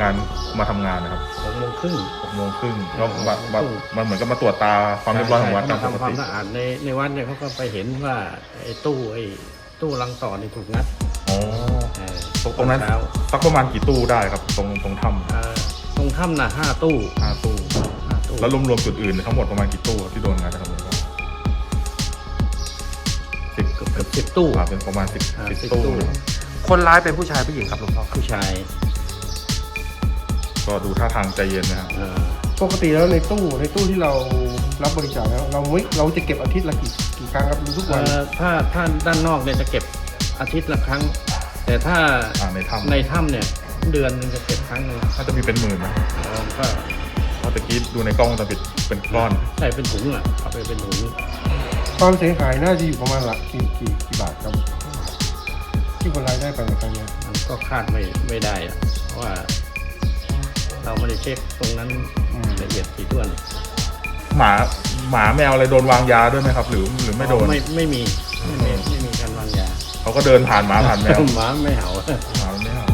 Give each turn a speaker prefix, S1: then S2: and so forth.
S1: งานมาทำงานนะครับ
S2: หกโมงครึ่ง
S1: หกโมงครึ่งก็
S2: หกโมง
S1: มามา
S2: ครึ่ง
S1: มันเหมือนกับมาตรวจตาความเรียบร้อยของวัด
S2: ใช่
S1: ตาม
S2: เขา
S1: ป
S2: มากทำความ
S1: ติ
S2: สะอาดในในวัดเนี่ยเขาก็ไปเห็นว่าไอ้ตู้ไอ้ตู้รังต่อนี่ถูกงัด
S1: อ๋อ
S2: เออ
S1: ตรงตรงนั้น
S2: เช้า
S1: สักประมาณกี่ตู้ได้ครับ ตรงตรงถ้
S2: เอ่อตรงถ้ำน่ะห้าตู้ำ
S1: ห้าตู้
S2: ห้าตู้
S1: แล้วรวมๆจุดอื่นทั้งหมดประมาณกี่ตู้ครับที่โดนงานนะครับหลวงพ่อสิบ
S2: เกือบสิบตู้
S1: อ่าเป็นประมาณสิบ
S2: อ่า
S1: สิบ
S2: สิบ
S1: ตู้
S2: ตู้
S1: นะครับ
S3: คนร้ายเป็นผู้ชายผู้หญิงครับหลวงพ่อครับ
S2: ผู้ชาย
S1: ก็ดูท่าทางใจเย็นนะครับ
S2: เอ่อ
S4: ปกติแล้วในตู้ในตู้ที่เรารับบริจาคแล้วเราไม่เราจะเก็บอาทิตย์ละกี่กี่ครั้งครับหรือทุกวัน
S2: เอ่อถ้าถ้าด้านนอกเนี่ยจะเก็บอาทิตย์ละครั้ง แต่ถ้า
S1: อ่าในถ้
S2: ในถ้ำเนี่ยเดือนหนึงจะเก็บครั้งหนึ่งำ
S1: น่าจะมีเป็นหมื่นนะ
S2: เอ่อก็
S1: เพราะตะกี้ดูในกล้องวงจรปิดเป็นก้อน
S2: ใส่เป็นถุงอะเอาไปเป็นถุง
S4: ความเสียหายน่าจะอยู่ประมาณหลักกี่กี่กี่บาทครับ ที่คนร้ายได้ไปในครั้งเนี้ย
S2: มันก็คาดไม่ไม่ได้อะเพราะว่าเรา ไม่ได้เช็คตรงนั้น
S4: อืม
S2: ละเอียดถี่ถ้วน
S1: หมาหมาแมวอะไรโดนวางยาด้วยไหมครับ หรือหรือไม่โดน
S2: ไม่ไม่มีไม่มีไม่มีการวางยา
S1: เขาก็เดินผ่านหมาผ่านแมว
S2: หมาไม่เห่า
S1: หมาไม่เอา